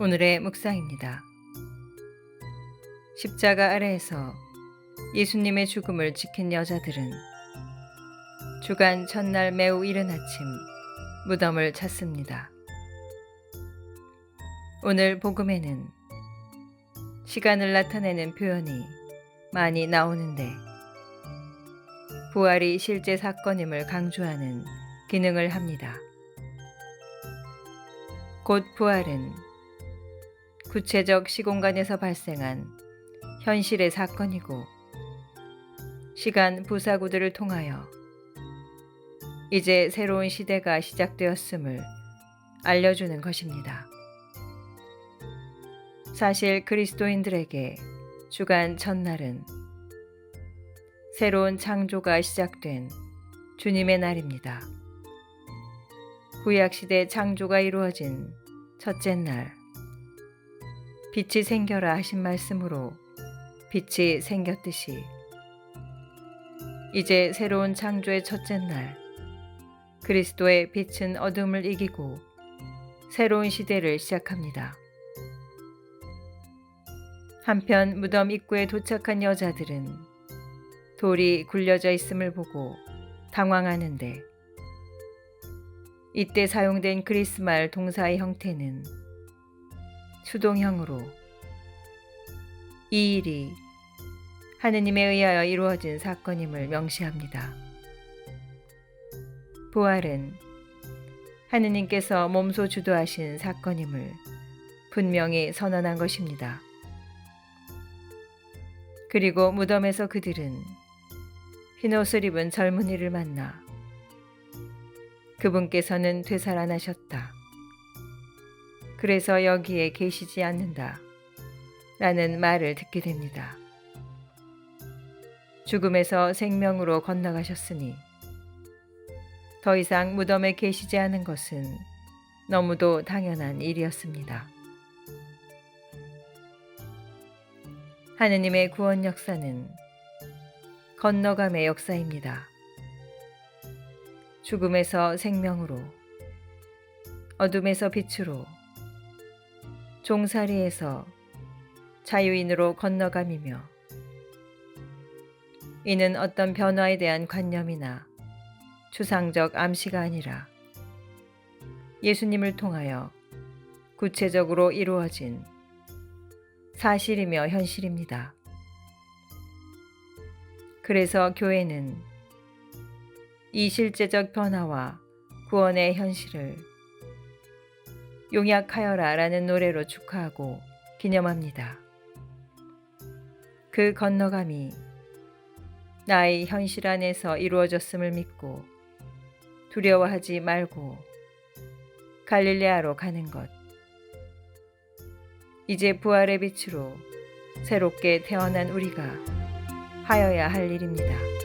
오늘의 묵상입니다. 십자가 아래에서 예수님의 죽음을 지킨 여자들은 주간 첫날 매우 이른 아침 무덤을 찾습니다. 오늘 복음에는 시간을 나타내는 표현이 많이 나오는데 부활이 실제 사건임을 강조하는 기능을 합니다. 곧 부활은 구체적 시공간에서 발생한 현실의 사건이고 시간 부사구들을 통하여 이제 새로운 시대가 시작되었음을 알려주는 것입니다. 사실 그리스도인들에게 주간 첫날은 새로운 창조가 시작된 주님의 날입니다. 구약시대 창조가 이루어진 첫째 날, 빛이 생겨라 하신 말씀으로 빛이 생겼듯이 이제 새로운 창조의 첫째 날, 그리스도의 빛은 어둠을 이기고 새로운 시대를 시작합니다. 한편 무덤 입구에 도착한 여자들은 돌이 굴려져 있음을 보고 당황하는데 이때 사용된 그리스말 동사의 형태는 수동형으로 이 일이 하느님에 의하여 이루어진 사건임을 명시합니다. 부활은 하느님께서 몸소 주도하신 사건임을 분명히 선언한 것입니다. 그리고 무덤에서 그들은 흰옷을 입은 젊은이를 만나 그분께서는 되살아나셨다. 그래서 여기에 계시지 않는다. 라는 말을 듣게 됩니다. 죽음에서 생명으로 건너가셨으니 더 이상 무덤에 계시지 않은 것은 너무도 당연한 일이었습니다. 하느님의 구원 역사는 건너감의 역사입니다. 죽음에서 생명으로, 어둠에서 빛으로, 종살이에서 자유인으로 건너감이며, 이는 어떤 변화에 대한 관념이나 추상적 암시가 아니라 예수님을 통하여 구체적으로 이루어진 사실이며 현실입니다. 그래서 교회는 이 실제적 변화와 구원의 현실을 용약하여라 라는 노래로 축하하고 기념합니다. 그 건너감이 나의 현실 안에서 이루어졌음을 믿고 두려워하지 말고 갈릴레아로 가는 것. 이제 부활의 빛으로 새롭게 태어난 우리가 하여야 할 일입니다.